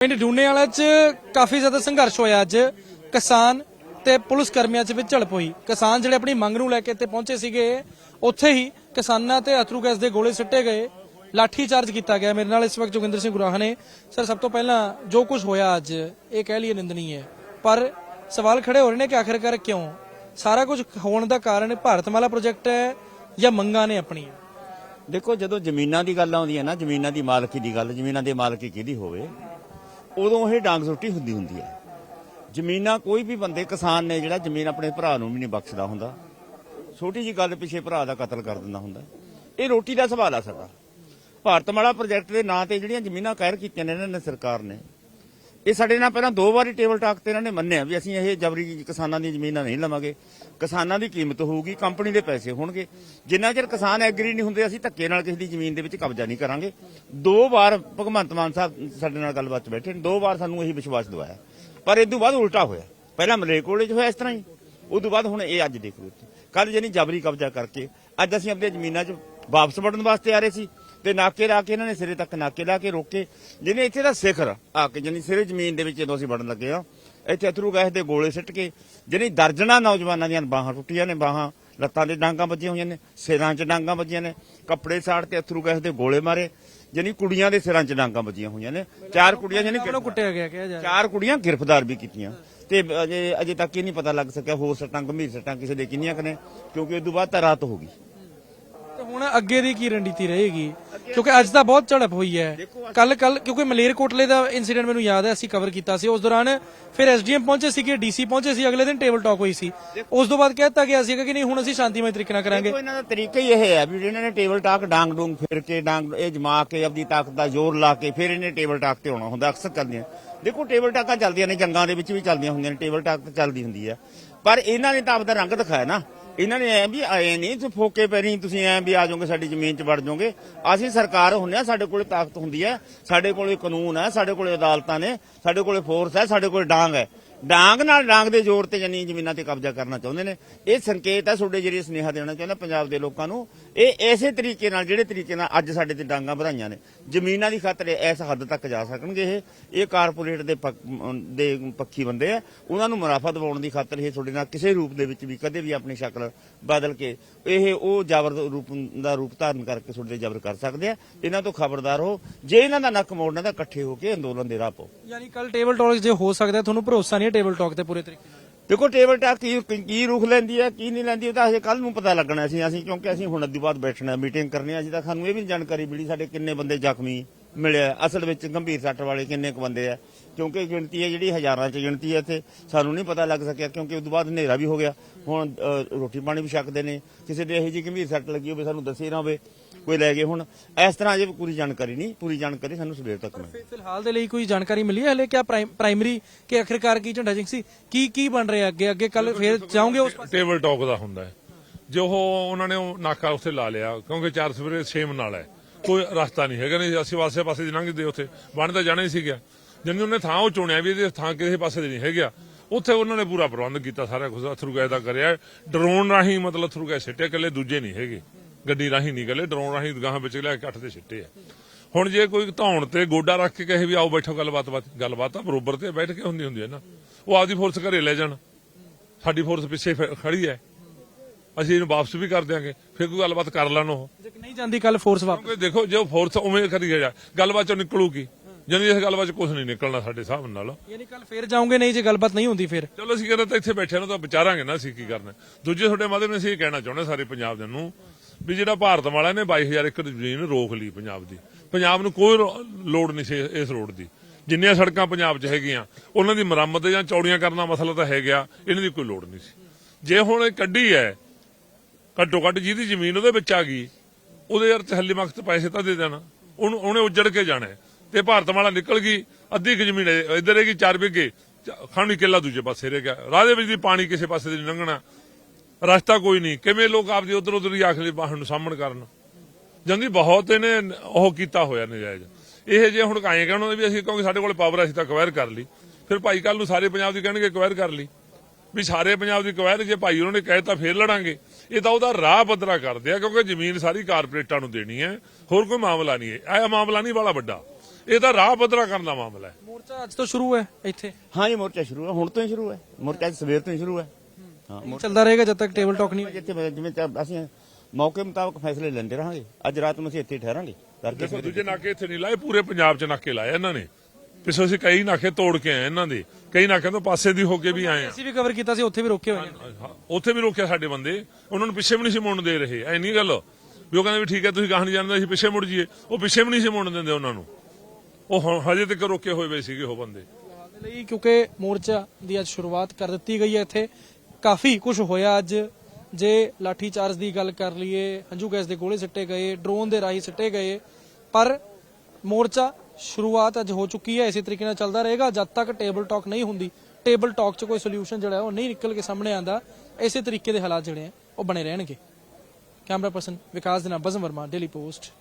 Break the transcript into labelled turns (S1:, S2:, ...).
S1: ਪਿੰਡ ਡੂਨੇ ਵਾਲਾ 'ਚ ਕਾਫੀ ਜ਼ਿਆਦਾ ਸੰਘਰਸ਼ ਹੋਇਆ ਅੱਜ। ਕਿਸਾਨ ਤੇ ਪੁਲਿਸ ਕਰਮੀਆਂ 'ਚ ਵਿੱਚ ਝੜਪ ਹੋਈ। ਕਿਸਾਨ ਜਿਹੜੇ ਆਪਣੀ ਮੰਗ ਨੂੰ ਲੈ ਕੇ ਇੱਥੇ ਪਹੁੰਚੇ ਸੀਗੇ, ਉੱਥੇ ਹੀ ਕਿਸਾਨਾਂ ਤੇ ਅਥਰੂ ਗੈਸ ਦੇ ਗੋਲੇ ਸਿੱਟੇ ਗਏ। ਲਾਠੀ ਚਾਰਜ ਕੀਤਾ ਗਿਆ। ਮੇਰੇ ਨਾਲ ਇਸ ਵਕਤ ਜੋਗਿੰਦਰ ਸਿੰਘ ਗੁਰਾਹ ਨੇ। ਸਰ, ਸਭ ਤੋਂ ਪਹਿਲਾਂ ਜੋ ਕੁਝ ਹੋਇਆ ਅੱਜ, ਇਹ ਕਹਿ ਲਈਏ ਨਿੰਦਣੀ ਹੈ ਪਰ ਸਵਾਲ ਖੜੇ ਹੋ ਰਹੇ ਨੇ ਕਿ ਆਖਿਰਕਾਰ ਕਿਉਂ? ਸਾਰਾ ਕੁਝ ਹੋਣ ਦਾ ਕਾਰਨ ਭਾਰਤਮਾਲਾ ਪ੍ਰੋਜੈਕਟ ਹੈ ਜਾਂ ਮੰਗਾਂ ਨੇ ਆਪਣੀਆਂ?
S2: ਦੇਖੋ, ਜਦੋਂ ਜ਼ਮੀਨਾਂ ਦੀ ਗੱਲ ਆਉਂਦੀ ਹੈ ਨਾ, ਜ਼ਮੀਨਾਂ ਦੀ ਮਾਲਕੀ ਦੀ ਗੱਲ, ਜ਼ਮੀਨਾਂ ਦੀ ਮਾਲਕੀ ਕਿਹਦੀ ਹੋਵੇ? ਉਦੋਂ ਇਹ ਡਾਂਗ ਸੁੱਟੀ ਹੁੰਦੀ ਹੁੰਦੀ ਹੈ। ਜ਼ਮੀਨਾਂ ਕੋਈ ਵੀ ਬੰਦੇ, ਕਿਸਾਨ ਨੇ ਜਿਹੜਾ ਜ਼ਮੀਨ ਆਪਣੇ ਭਰਾ ਨੂੰ ਵੀ ਨਹੀਂ ਬਖਸ਼ਦਾ ਹੁੰਦਾ। ਛੋਟੀ ਜੀ ਗੱਲ ਪਿੱਛੇ ਭਰਾ ਦਾ ਕਤਲ ਕਰ ਦਿੰਦਾ ਹੁੰਦਾ। ਇਹ ਰੋਟੀ ਦਾ ਸਵਾਲ ਆ ਸਾਡਾ। ਭਾਰਤਮਾਲਾ ਪ੍ਰੋਜੈਕਟ ਦੇ ਨਾਂ ਤੇ ਜਿਹੜੀਆਂ ਜ਼ਮੀਨਾਂ ਕਾਇਰ ਕੀਤੀਆਂ ਨੇ, ਇਹਨਾਂ ਨੇ ਸਰਕਾਰ ਨੇ। ਇਹ ਸਾਡੇ ਨਾਲ ਪਹਿਲਾਂ ਦੋ ਵਾਰੀ ਟੇਬਲ ਟਾਕ ਤੇ ਇਹਨਾਂ ਨੇ ਮੰਨਿਆ ਵੀ ਅਸੀਂ ਇਹ ਜਬਰੀ ਕਿਸਾਨਾਂ ਦੀਆਂ ਜ਼ਮੀਨਾਂ ਨਹੀਂ ਲਵਾਂਗੇ। ਕਿਸਾਨਾਂ ਦੀ ਕੀਮਤ ਹੋਊਗੀ, ਕੰਪਨੀ ਦੇ ਪੈਸੇ ਹੋਣਗੇ। ਜਿੰਨਾ ਚਿਰ ਕਿਸਾਨ ਐਗਰੀ ਨਹੀਂ ਹੁੰਦੇ, ਅਸੀਂ ਧੱਕੇ ਨਾਲ ਕਿਸੇ ਦੀ ਜ਼ਮੀਨ ਦੇ ਵਿੱਚ ਕਬਜ਼ਾ ਨਹੀਂ ਕਰਾਂਗੇ। ਦੋ ਵਾਰ ਭਗਵੰਤ ਮਾਨ ਸਾਹਿਬ ਸਾਡੇ ਨਾਲ ਗੱਲਬਾਤ 'ਚ ਬੈਠੇ ਨੇ, ਦੋ ਵਾਰ ਸਾਨੂੰ ਇਹੀ ਵਿਸ਼ਵਾਸ ਦਿਵਾਇਆ। ਪਰ ਇਸ ਤੋਂ ਬਾਅਦ ਉਲਟਾ ਹੋਇਆ। ਪਹਿਲਾਂ ਮਲੇਰਕੋਟਲੇ 'ਚ ਹੋਇਆ ਇਸ ਤਰ੍ਹਾਂ ਹੀ। ਉਸ ਤੋਂ ਬਾਅਦ ਹੁਣ ਇਹ ਅੱਜ ਦੇਖ ਲਓ ਕੱਲ ਜਿਹਨੀ ਜਬਰੀ ਕਬਜ਼ਾ ਕਰਕੇ, ਅੱਜ ਅਸੀਂ ਆਪਣੀਆਂ ਜ਼ਮੀਨਾਂ 'ਚ ਵਾਪਸ ਵੜਨ ਵਾਸਤੇ ਆ ਰਹੇ ਸੀ। ਤੇ ਨਾਕੇ ਲਾ ਕੇ ਇਹਨਾਂ ਨੇ ਸਿਰੇ ਤੱਕ ਨਾਕੇ ਲਾ ਕੇ ਰੋਕੇ। ਜਿਹਨੇ ਇੱਥੇ ਦਾ ਸਿਖਰ ਆ ਕੇ ਜਿਹਨੀ ਸਿਰੇ ਜ਼ਮੀਨ ਦੇ ਵਿੱਚ ਜਦੋਂ ਅਸੀਂ ਵੜਨ ਲੱਗੇ ਆ ਇੱਥੇ ਅਥਰੂ ਗੈਸ ਦੇ ਗੋਲੇ ਸਿੱਟ ਕੇ ਜਿਹਨੀ ਦਰਜਨਾਂ ਨੌਜਵਾਨਾਂ ਦੀਆਂ ਬਾਹਾਂ ਟੁੱਟੀਆਂ ਨੇ ਬਾਹਾਂ ਲੱਤਾਂ ਦੇ ਡਾਂਗਾਂ ਵੱਜੀਆਂ ਹੋਈਆਂ ਨੇ ਸਿਰਾਂ 'ਚ ਡਾਂਗਾਂ ਵੱਜੀਆਂ ਨੇ ਕੱਪੜੇ ਸਾੜ ਤੇ ਅਥਰੂ ਗੈਸ ਦੇ ਗੋਲੇ ਮਾਰੇ ਜਿਹਨੀ ਕੁੜੀਆਂ ਦੇ ਸਿਰਾਂ 'ਚ ਡਾਂਗਾਂ ਵੱਜੀਆਂ ਹੋਈਆਂ ਨੇ। ਚਾਰ ਕੁੜੀਆਂ ਜਿਹਨੇ
S1: ਉਹਨੂੰ ਕੁੱਟਿਆ ਗਿਆ ਕਿਹਾ ਜਾ।
S2: ਚਾਰ ਕੁੜੀਆਂ ਗ੍ਰਿਫਤਾਰ ਵੀ ਕੀਤੀਆਂ। ਤੇ ਅਜੇ ਅਜੇ ਤੱਕ ਇਹ ਨਹੀਂ ਪਤਾ ਲੱਗ ਸਕਿਆ ਹੋਰ ਸੱਟਾਂ ਗੰਭੀਰ ਸੱਟਾਂ ਕਿਸੇ ਦੇ ਕਿੰਨੀਆਂ ਕਨੇ ਕਿਉਂਕਿ ਉਸ ਤੋਂ ਬਾਅਦ ਤਾਂ ਰਾਤ ਹੋ ਗਈ।
S1: ਹੁਣ ਅੱਗੇ ਦੀ ਕੀ ਰਣਨੀਤੀ ਰਹੇਗੀ? ਕਿਉਂਕਿ ਅੱਜ ਤਾਂ ਬਹੁਤ ਝੜਪ ਹੋਈ ਹੈ। ਕੱਲ ਕੱਲ ਕਿਉਂਕਿ ਮਲੇਰਕੋਟਲੇ ਦਾ ਇਨਸੀਡੈਂਟ ਮੈਨੂੰ ਯਾਦ ਹੈ, ਅਸੀਂ ਕਵਰ ਕੀਤਾ ਸੀ। ਉਸ ਦੌਰਾਨ ਫਿਰ ਐਸਡੀਐਮ ਪਹੁੰਚੇ ਸੀਗੇ ਡੀਸੀ ਪਹੁੰਚੇ ਸੀ। ਅਗਲੇ ਦਿਨ ਟੇਬਲ ਟਾਕ ਹੋਈ ਸੀ। ਉਸ ਤੋਂ ਬਾਅਦ ਕਹਿ ਦਿੱਤਾ ਗਿਆ ਸੀਗਾ ਕਿ ਨਹੀਂ, ਹੁਣ ਅਸੀਂ ਸ਼ਾਂਤੀਮਈ ਤਰੀਕੇ ਨਾਲ ਕਰਾਂਗੇ।
S2: ਇਹਨਾਂ ਦਾ ਤਰੀਕਾ ਹੀ ਇਹ ਹੈ ਵੀ ਇਹਨਾਂ ਨੇ ਟੇਬਲ ਟਾਕ ਡਾਂਗ ਡੂੰਗ ਫਿਰ ਕੇ, ਡਾਂਗ ਇਹ ਜਮਾ ਕੇ ਆਪਣੀ ਤਾਕਤ ਦਾ ਜ਼ੋਰ ਲਾ ਕੇ ਫਿਰ ਇਹਨੇ ਟੇਬਲ ਟਾਕ ਤੇ ਆਉਣਾ ਹੁੰਦਾ, ਅਕਸਰ ਕਰਦੀਆਂ। ਦੇਖੋ ਟੇਬਲ ਟਾਕਾਂ ਚੱਲਦੀਆਂ ਨੇ, ਜੰਗਾਂ ਦੇ ਵਿੱਚ ਵੀ ਚੱਲਦੀਆਂ ਹੁੰਦੀਆਂ ਨੇ ਟੇਬਲ ਟਾਕ ਤਾਂ ਚੱਲਦੀ ਹੁੰਦੀ ਹੈ ਪਰ ਇਹਨਾਂ ਨੇ ਤਾਂ ਆਪਦਾ ਰੰਗ ਦਿਖਾਇਆ ਨਾ। ਇਹਨਾਂ ਨੇ ਐ ਵੀ ਆਏ ਨਹੀਂ ਤੁਸੀਂ ਫੋਕੇ ਪੈਰੀ ਤੁਸੀਂ ਐ ਵੀ ਆ ਜਾਓਗੇ, ਸਾਡੀ ਜ਼ਮੀਨ 'ਚ ਵੜ ਜਾਓਗੇ। ਅਸੀਂ ਸਰਕਾਰ ਹੁੰਨੇ ਆ, ਸਾਡੇ ਕੋਲੇ ਤਾਕਤ ਹੁੰਦੀ ਹੈ, ਸਾਡੇ ਕੋਲੇ ਕਾਨੂੰਨ ਹੈ, ਸਾਡੇ ਕੋਲੇ ਅਦਾਲਤਾਂ ਨੇ, ਸਾਡੇ ਕੋਲੇ ਫੋਰਸ ਹੈ, ਸਾਡੇ ਕੋਲੇ ਡਾਂਗ ਹੈ। ਡਾਂਗ ਨਾਲ ਡਾਂਗ ਦੇ ਜ਼ੋਰ ਤੇ ਜਨੀ ਜ਼ਮੀਨਾਂ ਤੇ ਕਬਜ਼ਾ ਕਰਨਾ ਚਾਹੁੰਦੇ ਨੇ। ਇਹ ਸੰਕੇਤ ਹੈ ਤੁਹਾਡੇ ਜਿਹੜੇ ਸੁਨੇਹਾ ਦੇਣਾ ਚਾਹੁੰਦਾ ਪੰਜਾਬ ਦੇ ਲੋਕਾਂ ਨੂੰ। ਇਹ ਐਸੇ ਤਰੀਕੇ ਨਾਲ, ਜਿਹੜੇ ਤਰੀਕੇ ਨਾਲ ਅੱਜ ਸਾਡੇ ਤੇ ਡਾਂਗਾ ਵਧਾਈਆਂ ਨੇ। ਜ਼ਮੀਨਾਂ ਦੀ ਖਾਤਰ ਇਸ ਹੱਦ ਤੱਕ ਜਾ ਸਕਣਗੇ ਇਹ। ਇਹ ਕਾਰਪੋਰੇਟ ਦੇ ਦੇ ਪੱਖੀ ਬੰਦੇ ਆ। ਉਹਨਾਂ ਨੂੰ ਮੁਨਾਫਾ ਦਿਵਾਉਣ ਦੀ ਖਾਤਰ ਇਹ ਤੁਹਾਡੇ ਨਾਲ ਕਿਸੇ ਰੂਪ ਦੇ ਵਿੱਚ ਵੀ, ਕਦੇ ਵੀ ਆਪਣੀ ਸ਼ਕਲ ਬਦਲ ਕੇ ਇਹ ਉਹ ਜ਼ਬਰ ਰੂਪ ਦਾ ਰੂਪ ਧਾਰਨ ਕਰਕੇ ਤੁਹਾਡੇ ਜ਼ਬਰ ਕਰ ਸਕਦੇ ਆ। ਇਹਨਾਂ ਤੋਂ ਖਬਰਦਾਰ ਹੋ ਜੇ ਇਹਨਾਂ ਦਾ ਨੱਕ ਮੋੜਨਾ ਤਾਂ ਇਕੱਠੇ ਹੋ ਕੇ ਅੰਦੋਲਨ ਦੇ ਰਾਹ ਪਾਓ।
S1: ਯਾਨੀ ਕੱਲ ਟੇਬਲ ਟਾਕ ਜੇ ਹੋ ਸਕਦਾ, ਤੁਹਾਨੂੰ ਭਰੋਸਾ ਨਹੀਂ ਹੈ ਟੇਬਲ ਟਾਕ ਤੇ ਪੂਰੇ ਤਰੀਕੇ ਨਾਲ?
S2: ਦੇਖੋ ਟੇਬਲ ਟਾਕ ਕੀ ਕੀ ਰੁਖ ਲੈਂਦੀ ਹੈ ਕੀ ਨਹੀਂ ਲੈਂਦੀ ਉਹ ਤਾਂ ਹਜੇ ਕੱਲ ਨੂੰ ਪਤਾ ਲੱਗਣਾ ਸੀ। ਅਸੀਂ ਕਿਉਂਕਿ ਅਸੀਂ ਹੁਣ ਅੱਧੀ ਬਾਅਦ ਬੈਠਣਾ ਮੀਟਿੰਗ ਕਰਨੀ ਹੈ ਅਜੇ ਤੱਕ ਸਾਨੂੰ ਇਹ ਵੀ ਜਾਣਕਾਰੀ ਮਿਲੀ ਸਾਡੇ ਕਿੰਨੇ ਬੰਦੇ ਜ਼ਖਮੀ ਮਿਲਿਆ ਅਸਲ ਵਿੱਚ ਗੰਭੀਰ ਸੱਟ ਵਾਲੇ ਕਿੰਨੇ ਕੁ ਬੰਦੇ ਆ ਕਿਉਂਕਿ ਗਿਣਤੀ ਹੈ ਜਿਹੜੀ ਹਜ਼ਾਰਾਂ 'ਚ ਗਿਣਤੀ ਹੈ ਇੱਥੇ। ਸਾਨੂੰ ਨਹੀਂ ਪਤਾ ਲੱਗ ਸਕਿਆ ਕਿਉਂਕਿ ਉਸ ਤੋਂ ਬਾਅਦ ਹਨੇਰਾ ਵੀ ਹੋ ਗਿਆ। ਹੁਣ ਅ, ਰੋਟੀ ਪਾਣੀ ਵੀ ਛਕਦੇ ਨੇ। ਕਿਸੇ ਦੇ ਇਹੋ ਜਿਹੀ ਗੰਭੀਰ ਸੱਟ ਲੱਗੀ ਹੋਵੇ ਸਾਨੂੰ ਦੱਸੇ ਨਾ ਹੋਵੇ। ਕੋਈ ਲੈ ਗਏ ਹੁਣ। ਇਸ ਤਰ੍ਹਾਂ ਅਜੇ ਪੂਰੀ ਜਾਣਕਾਰੀ ਨਹੀਂ। ਪੂਰੀ ਜਾਣਕਾਰੀ ਸਾਨੂੰ ਸਵੇਰ ਤੱਕ ਮਿਲੇਗੀ।
S1: ਫਿ- ਫਿਲਹਾਲ ਦੇ ਲਈ ਕੋਈ ਜਾਣਕਾਰੀ ਮਿਲੀ ਹੈ? ਹਲੇ ਪ੍ਰਾਇਮ- ਪ੍ਰਾਇਮਰੀ ਕਿ ਆਖਿਰਕਾਰ ਕੀ ਝੰਡਾ ਸਿੰਘ ਸੀ? ਕੀ ਕੀ ਬਣ ਰਿਹਾ ਅੱਗੇ? ਅੱਗੇ ਕੱਲ ਫੇਰ ਜਾਓਗੇ ਉਸ ਪਾਸੇ?
S3: ਟੇਬਲ ਟਾਕ ਦਾ ਹੁੰਦਾ ਹੈ। ਜੋ ਉਹ ਉਹਨਾਂ ਨੇ ਉਹ ਨਾਕਾ ਉੱਥੇ ਲਾ ਲਿਆ ਕਿਉਂਕਿ ਚਾਰ ਸਵੇਰੇ ਛੇਮ ਨਾਲ ਹੈ। ਕੋਈ ਰਸਤਾ ਨਹੀਂ ਹੈਗਾ। ਨਹੀਂ ਅਸੀਂ ਵਾਸੇ ਪਾਸੇ ਦੀ ਲੰਘਦੇ ਉੱਥੇ ਬਣ ਤਾਂ ਜਾਣਾ ਹੀ ਸੀ ਗਿਆ ਜਿੰਨੇ ਉਹਨੇ ਥਾਂ ਉਹ ਚੁਣਿਆ ਵੀ ਇਹਦੇ ਥਾਂ ਕਿਸੇ ਪਾਸੇ ਦੀ ਨਹੀਂ ਹੈਗਾ ਉੱਥੇ ਉਹਨਾਂ ਨੇ ਪੂਰਾ ਪ੍ਰਬੰਧ ਕੀਤਾ ਸਾਰਾ ਕੁਝ ਅਥਰੂ ਗੈਸ ਦਾ ਕਰਿਆ। ਡਰੋਨ ਰਾਹੀਂ ਮਤਲਬ ਅਥਰੂ ਗੈਸ ਸਿੱਟੇ ਇਕੱਲੇ ਦੂਜੇ ਨਹੀਂ ਹੈਗੇ। ਗੱਡੀ ਰਾਹੀਂ ਨਹੀਂ ਇਕੱਲੇ ਡਰੋਨ ਰਾਹੀਂ ਗਾਹਾਂ ਵਿੱਚ ਲਿਆ ਕੇ ਅੱਠ ਦੇ ਸਿੱਟੇ ਆ। ਹੁਣ ਜੇ ਕੋਈ ਧੌਣ ਤੇ ਗੋਡਾ ਰੱਖ ਕੇ ਕਹੇ ਵੀ ਆਓ ਬੈਠੋ ਗੱਲਬਾਤ ਬਾਤ ਗੱਲਬਾਤ ਤਾਂ ਬਰੋਬਰ ਤੇ ਬੈਠ ਕੇ ਹੁੰਦੀ ਹੁੰਦੀ ਹੈ ਨਾ। ਉਹ ਆਪਦੀ ਫੋਰਸ ਘਰੇ ਲੈ ਜਾਣ। ਸਾਡੀ ਫੋਰਸ ਪਿੱਛੇ ਖੜੀ ਹੈ ਅਸੀਂ ਇਹਨੂੰ ਵਾਪਸ ਵੀ ਕਰ ਦਿਆਂਗੇ। ਫਿਰ ਕੋਈ ਗੱਲਬਾਤ ਕਰ ਲੈਣ ਉਹ।
S1: ਜੇ ਨਹੀਂ ਜਾਂਦੀ ਕੱਲ ਫੋਰਸ ਵਾਪਸ?
S3: ਕਿਉਂਕਿ ਦੇਖੋ ਜੇ ਫੋਰਸ ਉਵੇਂ ਕਰੀ ਜਾ ਗੱਲਬਾਤ ਚੋਂ ਨਿਕਲੂਗੀ। ਜਾਨੀ ਇਸ ਗੱਲਬਾਤ ਚ ਕੁਝ ਨਹੀਂ ਨਿਕਲਣਾ ਸਾਡੇ ਹਿਸਾਬ ਨਾਲ।
S1: ਯਾਨੀ ਕੱਲ ਫੇਰ ਜਾਓਗੇ ਨਹੀਂ ਜੇ ਗੱਲਬਾਤ ਨਹੀਂ ਹੁੰਦੀ ਫਿਰ?
S3: ਚਲੋ ਅਸੀਂ ਕਹਿੰਦੇ ਤਾਂ ਇੱਥੇ ਬੈਠੇ ਨੂੰ ਤਾਂ ਵਿਚਾਰਾਂਗੇ ਨਾ ਅਸੀਂ ਕੀ ਕਰਨਾ। ਦੂਜੇ ਤੁਹਾਡੇ ਮਾਧਿਅਮ ਨਾਲ ਅਸੀਂ ਇਹ ਕਹਿਣਾ ਚਾਹੁੰਦੇ ਸਾਰੇ ਪੰਜਾਬ ਦੇ ਨੂੰ ਵੀ ਜਿਹੜਾ ਭਾਰਤ ਵਾਲਾ ਨੇ 22000 ਏਕੜ ਜ਼ਮੀਨ ਰੋਕ ਲਈ ਪੰਜਾਬ ਦੀ। ਪੰਜਾਬ ਨੂੰ ਕੋਈ ਲੋੜ ਨਹੀਂ ਸੀ ਇਸ ਰੋਡ ਦੀ। ਜਿੰਨੀਆਂ ਸੜਕਾਂ ਪੰਜਾਬ 'ਚ ਹੈਗੀਆਂ ਉਹਨਾਂ ਦੀ ਮੁਰੰਮਤ ਜਾਂ ਚੌੜੀਆਂ ਕਰਨ ਦਾ ਮਸਲਾ ਤਾਂ ਹੈ ਗਿਆ ਇਹਨਾਂ ਦੀ ਕੋਈ ਲੋੜ ਨਹੀਂ ਸੀ। ਜੇ ਹੁਣ ਇਹ ਕੱਢੀ ਹੈ ਘੱਟੋ ਘੱਟ ਜਿਹਦੀ ਜ਼ਮੀਨ ਉਹਦੇ ਵਿੱਚ ਆ ਗਈ ਉਹਦੇ ਯਾਰ ਤਹੱਲੀ ਮਕਤ ਪੈਸੇ ਤਾਂ ਦੇ ਦੇਣਾ। ਉਹਨੂੰ ਉਹਨੇ ਉੱਜੜ ਕੇ ਜਾਣਾ ਤੇ ਭਾਰਤ ਵਾਲਾ ਨਿਕਲ ਗਈ ਅੱਧੀ ਕੁ ਜ਼ਮੀਨ ਹੈ, ਇੱਧਰ ਹੈਗੀ 4 ਵਿਗੇ ਖਾਣੀ ਕਿੱਲਾ ਦੂਜੇ ਪਾਸੇ ਰਹਿ ਗਿਆ। ਰਾਹ ਦੇ ਵਿੱਚ ਦੀ ਪਾਣੀ ਕਿਸੇ ਪਾਸੇ ਦੀ ਲੰਘਣਾ। ਰਸਤਾ ਕੋਈ ਨਹੀਂ। ਕਿਵੇਂ ਲੋਕ ਆਪਦੀ ਉਧਰ ਉਧਰ ਹੀ ਆਖਲੇ ਬਾਹਰ ਨੂੰ ਸਾਹਮਣ ਕਰਨ? ਜਾਂਦੀ ਬਹੁਤ ਇਹਨੇ ਉਹ ਕੀਤਾ ਹੋਇਆ ਨਜਾਇਜ਼। ਇਹ ਜੇ ਹੁਣ ਕਾਏ ਕਹਿਣ ਵੀ ਅਸੀਂ ਕਿਉਂਕਿ ਸਾਡੇ ਕੋਲ ਪਾਵਰ ਅਸੀਂ ਤਾਂ ਅਕਵਾਇਰ ਕਰ ਲਈ। ਫਿਰ ਭਾਈ ਕੱਲ ਨੂੰ ਸਾਰੇ ਪੰਜਾਬ ਦੀ ਕਹਿਣਗੇ ਅਕਵਾਇਰ ਕਰ ਲਈ। ਵੀ ਸਾਰੇ ਪੰਜਾਬ ਦੀ ਅਕਵਾਇਰ ਜੇ ਭਾਈ ਉਹਨਾਂ ਨੇ ਕਹੇ ਤਾਂ ਫੇਰ ਲੜਾਂਗੇ। ਇਹ ਤਾਂ ਉਹਦਾ ਰਾਹ ਬਦਰਾ ਕਰਦੇ ਆ ਕਿਉਂਕਿ ਜ਼ਮੀਨ ਸਾਰੀ ਕਾਰਪੋਰੇਟਾਂ ਨੂੰ ਦੇਣੀ ਹੈ। ਹੋਰ ਕੋਈ ਮਾਮਲਾ ਨਹੀਂ ਹੈ। ਇਹ ਮਾਮਲਾ ਨਹੀਂ ਬੜਾ ਵੱਡਾ। ਇਹ ਤਾਂ ਰਾਹ ਪੱਧਰਾ ਕਰਨ ਦਾ ਮਾਮਲਾ ਹੈ।
S1: ਮੋਰਚਾ ਅੱਜ ਤੋਂ ਸ਼ੁਰੂ ਹੈ ਇੱਥੇ।
S2: ਹਾਂ ਜੀ ਮੋਰਚਾ ਸ਼ੁਰੂ ਹੈ। ਹੁਣ ਤੋਂ ਹੀ ਸ਼ੁਰੂ ਹੈ। ਮੋਰਚਾ ਅੱਜ ਸਵੇਰ ਤੋਂ ਹੀ ਸ਼ੁਰੂ ਹੈ। ਹਾਂ
S1: ਚੱਲਦਾ ਰਹੇਗਾ ਜਦ ਤੱਕ ਟੇਬਲ ਟਾਕ ਨਹੀਂ
S2: ਜਿੱਥੇ ਜਿਵੇਂ ਅਸੀਂ ਮੌਕੇ ਮੁਤਾਬਕ ਫੈਸਲੇ ਲੈਂਦੇ ਰਹਾਂਗੇ। ਅੱਜ ਰਾਤ ਨੂੰ ਅਸੀਂ ਇੱਥੇ ਹੀ ਠਹਿਰਾਂਗੇ। ਕਰਕੇ
S3: ਦੇਖੋ ਦੂਜੇ ਨਾਕੇ ਇੱਥੇ ਨਹੀਂ ਲਾਏ ਪੂਰੇ ਪੰਜਾਬ 'ਚ ਨਾਕੇ ਲਾਏ ਇਹਨਾਂ ਨੇ। ਪਿੱਛੋਂ ਅਸੀਂ ਕਈ ਨਾਕੇ ਤੋੜ ਕੇ ਆਏ ਇਹਨਾਂ ਦੇ। ਕਈ ਨਾਕਿਆਂ ਤੋਂ ਪਾਸੇ ਦੀ ਹੋ ਕੇ ਵੀ ਆਏ ਆ।
S1: ਅਸੀਂ ਵੀ ਕਵਰ ਕੀਤਾ ਸੀ ਉੱਥੇ ਵੀ ਰੋਕੇ ਹੋਏ ਨੇ।
S3: ਹਾਂ, ਉੱਥੇ ਵੀ ਰੋਕਿਆ ਸਾਡੇ ਬੰਦੇ। ਉਹਨਾਂ ਨੂੰ ਪਿੱਛੇ ਵੀ ਨਹੀਂ ਸੀ ਮੁੜਨ ਦੇ ਰਹੇ। ਐ ਨਹੀਂ ਗੱਲ? ਵੀ ਉਹ ਕਹਿੰਦੇ ਵੀ ਠੀਕ ਹੈ ਤੁਸੀਂ ਗਾਹ ਨਹੀਂ ਜਾਣਦੇ ਅਸੀਂ ਪਿੱਛੇ ਮੁੜ ਜਾਈਏ। ਉਹ ਪਿੱਛੇ ਵੀ ਨਹੀਂ ਸੀ ਮੁੜਨ ਦਿੰਦੇ ਉਹਨਾਂ ਨੂੰ। ਉਹ ਹੁਣ ਹਜੇ ਤੱਕ ਰੋਕੇ ਹੋਏ ਵੇ ਸੀਗੇ ਉਹ ਬੰਦੇ।
S1: ਲਈ ਕਿਉਂਕਿ ਮੋਰਚਾ ਦੀ ਅੱਜ ਸ਼ੁਰੂਆਤ ਕਰ ਦਿੱਤੀ ਗਈ ਹੈ ਇੱਥੇ। ਕਾਫੀ ਕੁਝ ਹੋਇਆ ਅੱਜ। ਜੇ ਲਾਠੀ ਚਾਰਜ ਦੀ ਗੱਲ ਕਰ ਲਈਏ, ਹੰਝੂ ਗੈਸ ਦੇ ਗੋਲੇ ਸਿੱਟੇ ਗਏ, ਡਰੋਨ ਦੇ ਰਾਹੀਂ ਸਿੱਟੇ ਗਏ, ਪਰ ਮੋਰਚਾ ਸ਼ੁਰੂਆਤ ਅੱਜ ਹੋ ਚੁੱਕੀ ਹੈ, ਇਸੇ ਤਰੀਕੇ ਨਾਲ ਚੱਲਦਾ ਰਹੇਗਾ। ਜਦ ਤੱਕ ਟੇਬਲ ਟਾਕ ਨਹੀਂ ਹੁੰਦੀ, ਟੇਬਲ ਟਾਕ 'ਚ ਕੋਈ ਸੋਲੂਸ਼ਨ ਜਿਹੜਾ ਉਹ ਨਹੀਂ ਨਿਕਲ ਕੇ ਸਾਹਮਣੇ ਆਂਦਾ ਇਸੇ ਤਰੀਕੇ ਦੇ ਹਾਲਾਤ ਜਿਹੜੇ ਆ ਉਹ ਬਣੇ ਰਹਿਣਗੇ। ਕੈਮਰਾ ਪਰਸਨ ਵਿਕਾਸ ਦੇ ਨਾਲ ਬਜ਼ਮ ਵਰਮਾ, ਡੇਲੀ ਪੋਸਟ।